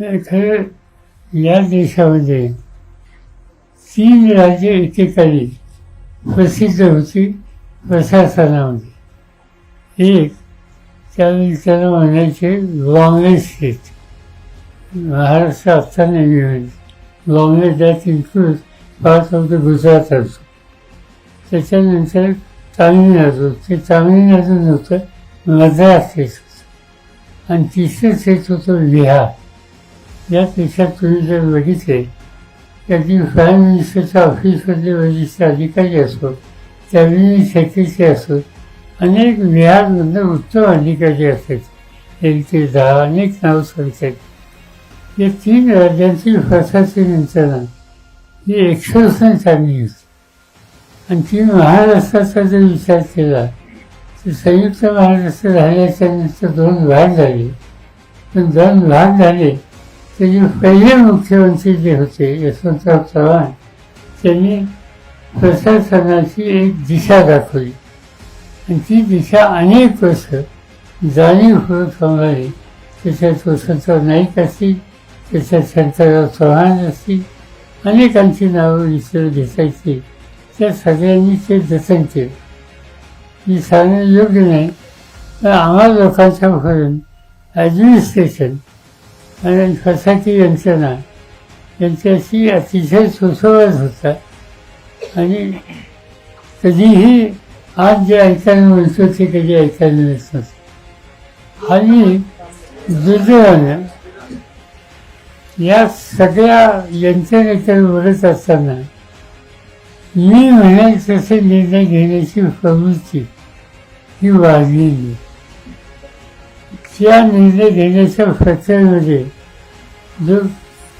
खरं या देशामध्ये तीन राज्य एकेकाळी प्रसिद्ध होती प्रशासनामध्ये. एक त्यावेळी त्याला म्हणायचे लॉंगेस्ट स्टेट. महाराष्ट्र असताना नाही म्हणजे longest that include part of the Gujarat असतो. त्याच्यानंतर तामिळनाडू. ते तामिळनाडू नव्हतं मद्रास स्टेट होतं. आणि तिसरं स्टेट होतं बिहार. या देशात तुम्ही जर बघितले त्याची प्राईम मिनिस्टरच्या ऑफिसमधले वरिष्ठ अधिकारी असो कॅबिनेट सेक्रेटरी असो अनेक बिहारमधनं उत्तम अधिकारी असायचे. एक ते दहा अनेक नाव सांगतात. या तीन राज्यांची प्रशासकीय यंत्रणा ही एक्सप्रेशन चांगली होती. आणि ती महाराष्ट्राचा जर विचार केला तर संयुक्त महाराष्ट्र झाल्याच्यानंतर दोन भाग झाले. पण दोन भाग झाले त्याचे पहिले मुख्यमंत्री जे होते यशवंतराव चव्हाण त्यांनी प्रशासनाची एक दिशा दाखवली. आणि ती दिशा अनेक वर्ष जाणीवपूर्वक सांभाळली त्याच्यात वसंतराव नाईक असतील त्याच्यात शंकरराव चव्हाण असतील अनेकांची नावं विसर घेतायची त्या सगळ्यांनी ते जतन केलं. मी सांगणं योग्य नाही पण आम्हा भरून ॲडमिनिस्ट्रेशन आणि कसाची यंत्रणा? यांच्याशी अतिशय सुसंवाद होता. आणि कधीही आज जे ऐकायला म्हणतो ते कधी ऐकायला मिळत नसतं. आणि दुर्दैवानं या सगळ्या यंत्रणेकडे बोलत असताना मी म्हणेल तसे निर्णय घेण्याची प्रवृत्ती ही वाढलेली. त्या निर्णय घेण्याच्या प्रक्रियेमध्ये जो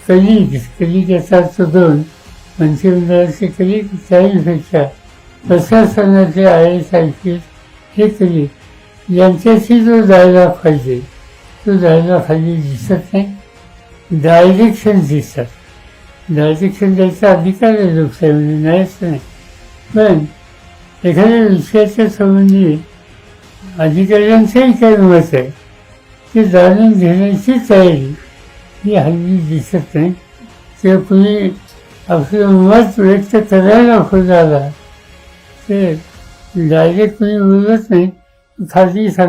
कलिग कलिग याचा अर्थ दोन मंत्रिमंडळाचे कलिग त्याहीपेक्षा प्रशासनाचे आय एस आय पी हे कलिग. यांच्याशी जो जायला पाहिजे तो जायला खाली दिसत नाही. डायरेक्शन दिसतात डायरेक्शन द्यायचा अधिकार आहे लोकशाहीमध्ये नाहीच नाही. पण एखाद्या विषयाच्या संबंधी अधिकाऱ्यांचंही काही मत आहे. ते जाणून घेण्याची तयारी. ही हल्ली दिसत नाही. ते कुणी आपलं मत व्यक्त करायला पुढे आला ते डायरेक्ट कुणी बोलत नाही. खाली सांग